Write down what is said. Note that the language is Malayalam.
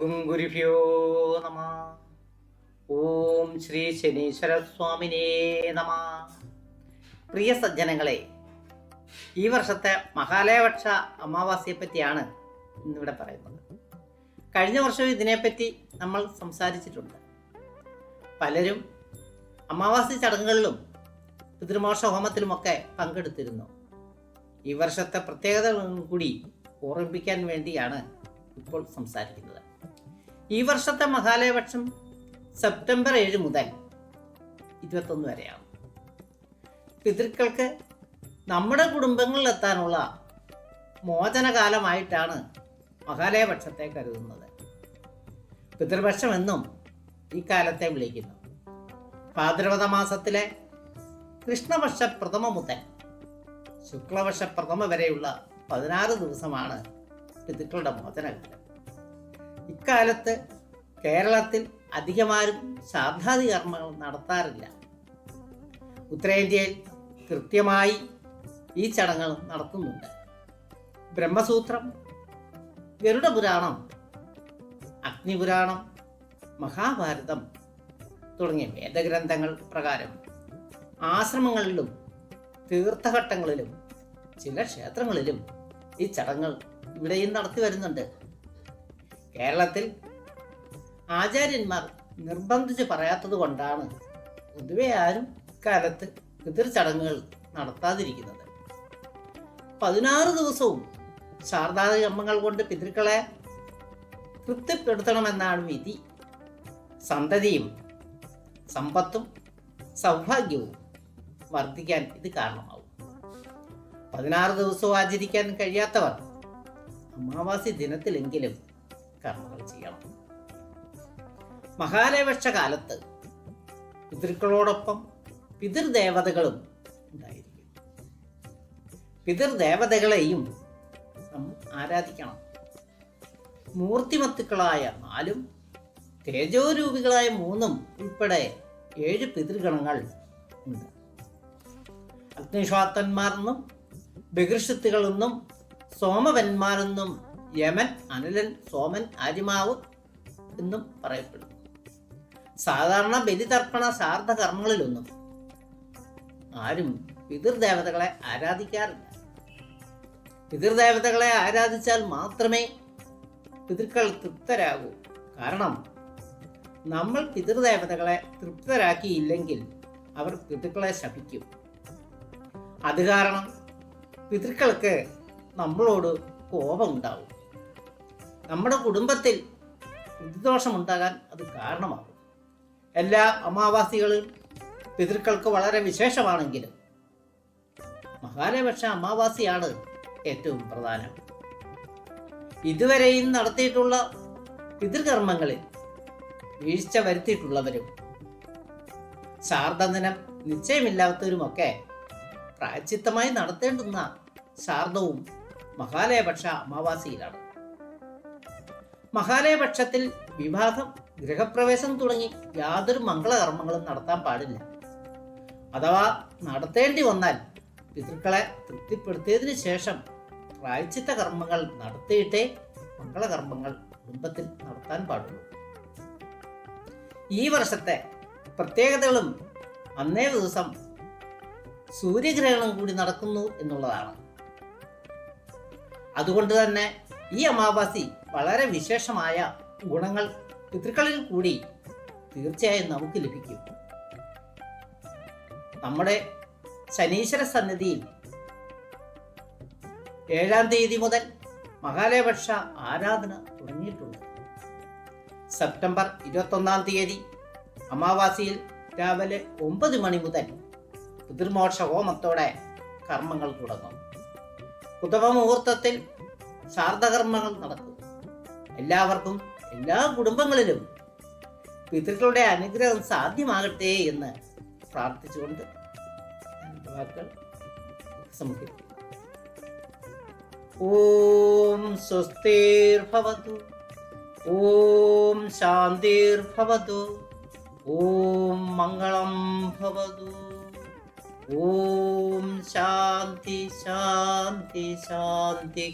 ഗുരുഭ്യോ നമ ഓം ശ്രീ ശനീശ്വര സ്വാമിനേ നമ പ്രിയ സജ്ജനങ്ങളെ ഈ വർഷത്തെ മഹാലയപക്ഷ അമാവാസിയെ പറ്റിയാണ് ഇന്നിവിടെ പറയുന്നത്. കഴിഞ്ഞ വർഷം ഇതിനെപ്പറ്റി നമ്മൾ സംസാരിച്ചിട്ടുണ്ട്. പലരും അമാവാസി ചടങ്ങുകളിലും പിതൃമോക്ഷ ഹോമത്തിലുമൊക്കെ പങ്കെടുത്തിരുന്നു. ഈ വർഷത്തെ പ്രത്യേകതകളും കൂടി ഓർമ്മിപ്പിക്കാൻ വേണ്ടിയാണ് ഇപ്പോൾ സംസാരിക്കുന്നത്. ഈ വർഷത്തെ മഹാലയപക്ഷം സെപ്റ്റംബർ ഏഴ് മുതൽ ഇരുപത്തൊന്ന് വരെയാണ്. പിതൃക്കൾക്ക് നമ്മുടെ കുടുംബങ്ങളിൽ കുടുംബങ്ങളിലെത്താനുള്ള മോചനകാലമായിട്ടാണ് മഹാലയപക്ഷത്തെ കരുതുന്നത്. പിതൃപക്ഷം എന്നും ഈ കാലത്തെ വിളിക്കുന്നു. ഭാദ്രപദ മാസത്തിലെ കൃഷ്ണപക്ഷ പ്രഥമ മുതൽ ശുക്ലപക്ഷ പ്രഥമ വരെയുള്ള പതിനാറ് ദിവസമാണ് പിതൃക്കളുടെ മോചനകാലം. ഇക്കാലത്ത് കേരളത്തിൽ അധികമാരും ശ്രാദ്ധാതി കർമ്മങ്ങൾ നടത്താറില്ല. ഉത്തരേന്ത്യയിൽ കൃത്യമായി ഈ ചടങ്ങുകൾ നടത്തുന്നുണ്ട്. ബ്രഹ്മസൂത്രം ഗരുഡപുരാണം അഗ്നിപുരാണം മഹാഭാരതം തുടങ്ങിയ വേദഗ്രന്ഥങ്ങൾ പ്രകാരം ആശ്രമങ്ങളിലും തീർത്ഥഘട്ടങ്ങളിലും ചില ക്ഷേത്രങ്ങളിലും ഈ ചടങ്ങുകൾ ഇവിടെയും നടത്തി വരുന്നുണ്ട്. കേരളത്തിൽ ആചാര്യന്മാർ നിർബന്ധിച്ച് പറയാത്തത് കൊണ്ടാണ് പൊതുവെ ആരും ഇക്കാലത്ത് പിതൃ ചടങ്ങുകൾ നടത്താതിരിക്കുന്നത്. പതിനാറ് ദിവസവും ശാരദാകർമ്മങ്ങൾ കൊണ്ട് പിതൃക്കളെ തൃപ്തിപ്പെടുത്തണമെന്നാണ് വിധി. സന്തതിയും സമ്പത്തും സൗഭാഗ്യവും വർദ്ധിക്കാൻ ഇത് കാരണമാവും. പതിനാറ് ദിവസവും ആചരിക്കാൻ കഴിയാത്തവർ അമാവാസി ദിനത്തിലെങ്കിലും കർമ്മങ്ങൾ ചെയ്യണം. മഹാലയപക്ഷ കാലത്ത് പിതൃക്കളോടൊപ്പം പിതൃദേവതകളും ഉണ്ടായിരിക്കും. പിതൃദേവതകളെയും നമ്മൾ ആരാധിക്കണം. മൂർത്തിമത്തുക്കളായ നാലും തേജോരൂപികളായ മൂന്നും ഉൾപ്പെടെ ഏഴ് പിതൃഗണങ്ങൾ ഉണ്ട്. അഗ്നിശ്വാത്തന്മാരെന്നും ബഹിർഷത്തുകളെന്നും സോമവന്മാരെന്നും യമൻ അനിലൻ സോമൻ ആര്യമാവ് എന്നും പറയപ്പെടുന്നു. സാധാരണ ബലിതർപ്പണ ശാർദ്ധ കർമ്മങ്ങളിലൊന്നും ആരും പിതൃദേവതകളെ ആരാധിക്കാറില്ല. പിതൃദേവതകളെ ആരാധിച്ചാൽ മാത്രമേ പിതൃക്കൾ തൃപ്തരാകൂ. കാരണം നമ്മൾ പിതൃദേവതകളെ തൃപ്തരാക്കിയില്ലെങ്കിൽ അവർ പിതൃക്കളെ ശപിക്കും. അത് കാരണം പിതൃക്കൾക്ക് നമ്മളോട് കോപമുണ്ടാവും. നമ്മുടെ കുടുംബത്തിൽ പിതൃദോഷമുണ്ടാകാൻ അത് കാരണമാകും. എല്ലാ അമാവാസികളും പിതൃക്കൾക്ക് വളരെ വിശേഷമാണെങ്കിലും മഹാലയപക്ഷ അമാവാസിയാണ് ഏറ്റവും പ്രധാനം. ഇതുവരെയും നടത്തിയിട്ടുള്ള പിതൃകർമ്മങ്ങളിൽ വീഴ്ച വരുത്തിയിട്ടുള്ളവരും ശാർദദിനം നിശ്ചയമില്ലാത്തവരുമൊക്കെ പ്രായച്ചിത്തമായി നടത്തേണ്ടുന്ന ശാർദവും മഹാലയപക്ഷ അമാവാസിയിലാണ്. മഹാലയപക്ഷത്തിൽ വിവാഹം ഗൃഹപ്രവേശം തുടങ്ങി യാതൊരു മംഗളകർമ്മങ്ങളും നടത്താൻ പാടില്ല. അഥവാ നടത്തേണ്ടി വന്നാൽ പിതൃക്കളെ തൃപ്തിപ്പെടുത്തിയതിനു ശേഷം പ്രായച്ചിത്ത കർമ്മങ്ങൾ നടത്തിയിട്ടേ മംഗളകർമ്മങ്ങൾ കുടുംബത്തിൽ നടത്താൻ പാടുള്ളൂ. ഈ വർഷത്തെ പ്രത്യേകതകളും അന്നേ ദിവസം സൂര്യഗ്രഹണം കൂടി നടക്കുന്നു എന്നുള്ളതാണ്. അതുകൊണ്ട് തന്നെ ഈ അമാവാസി വളരെ വിശേഷമായ ഗുണങ്ങൾ പിതൃക്കളിൽ കൂടി തീർച്ചയായും നമുക്ക് ലഭിക്കും. നമ്മുടെ ശനീശ്വര സന്നിധിയിൽ ഏഴാം തീയതി മുതൽ മഹാലയപക്ഷ ആരാധന തുടങ്ങിയിട്ടുണ്ട്. സെപ്റ്റംബർ ഇരുപത്തൊന്നാം തീയതി അമാവാസിയിൽ രാവിലെ ഒമ്പത് മണി മുതൽ പിതൃമോക്ഷ ഹോമത്തോടെ കർമ്മങ്ങൾ തുടങ്ങും. ഉത്തമ മുഹൂർത്തത്തിൽ നടക്കും. എല്ലാവർക്കും എല്ലാ കുടുംബങ്ങളിലും പിതൃക്കളുടെ അനുഗ്രഹം സാധ്യമാകട്ടെ എന്ന് പ്രാർത്ഥിച്ചുകൊണ്ട് ഓം സ്വസ്തിർഭവതു ഓം ശാന്തിർഭവതു ഓം മംഗളം ഭവതു ഓം ശാന്തി ശാന്തി ശാന്തി